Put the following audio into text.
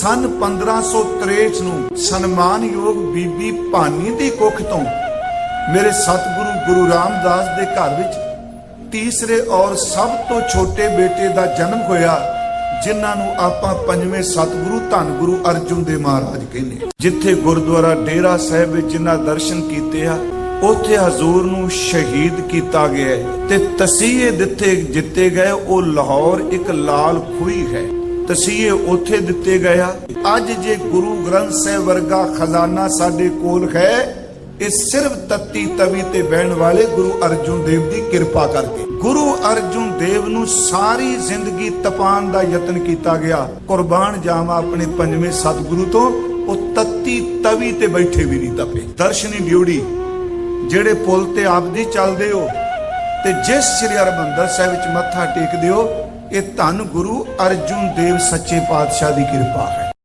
ਸਨ 1563 ਨੂੰ ਸਨਮਾਨਯੋਗ ਬੀਬੀ ਭਾਨੀ ਦੀ ਕੁੱਖ ਤੋਂ ਮੇਰੇ ਸਤਿਗੁਰੂ ਗੁਰੂ ਰਾਮਦਾਸ ਦੇ ਘਰ ਵਿੱਚ ਤੀਸਰੇ ਔਰ ਸਭ ਤੋਂ ਛੋਟੇ ਬੇਟੇ ਦਾ ਜਨਮ ਹੋਇਆ, ਜਿਨ੍ਹਾਂ ਨੂੰ ਆਪਾਂ ਪੰਜਵੇਂ ਸਤਿਗੁਰੂ ਧੰਨ ਗੁਰੂ ਅਰਜੁਨ ਦੇਵ ਮਹਾਰਾਜ ਕਹਿੰਦੇ ਜਿੱਥੇ ਗੁਰਦੁਆਰਾ ਡੇਰਾ ਸਾਹਿਬ ਵਿੱਚ ਜਿਨ੍ਹਾਂ ਦਰਸ਼ਨ ਕੀਤੇ ਆ, ਉੱਥੇ ਹਜ਼ੂਰ ਨੂੰ ਸ਼ਹੀਦ ਕੀਤਾ ਗਿਆ ਤੇ ਤਸੀਹੇ ਦਿੱਤੇ ਜਿੱਤੇ ਗਏ, ਉਹ ਲਾਹੌਰ ਇੱਕ ਲਾਲ ਖੂਹੀ ਹੈ। ਤਸੀਹੇ ਉੱਥੇ ਦਿੱਤੇ ਗਏ ਅੱਜ ਜੇ ਗੁਰੂ ਗ੍ਰੰਥ ਸਾਹਿਬ ਵਰਗਾ ਖਜ਼ਾਨਾ ਸਾਡੇ ਕੋਲ ਹੈ, ਇਹ ਸਿਰਫ ਤੱਤੀ ਤਵੀ ਤੇ ਬਹਿਣ ਵਾਲੇ ਗੁਰੂ ਅਰਜੁਨ ਦੇਵ ਦੀ ਕਿਰਪਾ ਕਰਕੇ। ਗੁਰੂ ਅਰਜੁਨ ਦੇਵ ਨੂੰ ਸਾਰੀ ਜ਼ਿੰਦਗੀ ਤਪਾਨ ਦਾ ਯਤਨ ਕੀਤਾ ਗਿਆ। ਕੁਰਬਾਨ ਜਾਵਾਂ ਆਪਣੇ ਪੰਜਵੇਂ ਸਤਿਗੁਰੂ ਤੋਂ, ਉਹ ਤੱਤੀ ਤਵੀ ਤੇ ਬੈਠੇ ਵੀ ਨਹੀਂ ਤਪੇ। ਦਰਸ਼ਨੀ ਡਿਊੜੀ, ਜਿਹੜੇ ਪੁਲ ਤੇ ਆਪਦੀ ਚੱਲਦੇ ਹੋ, ਤੇ ਜਿਸ ਸ੍ਰੀ ਹਰਿਮੰਦਰ ਸਾਹਿਬ ਵਿੱਚ ਮੱਥਾ ਟੇਕਦੇ ਹੋ ਇਹ ਧੰਨ ਗੁਰੂ ਅਰਜੁਨ ਦੇਵ ਸੱਚੇ ਪਾਤਸ਼ਾਹ ਦੀ ਕਿਰਪਾ ਹੈ।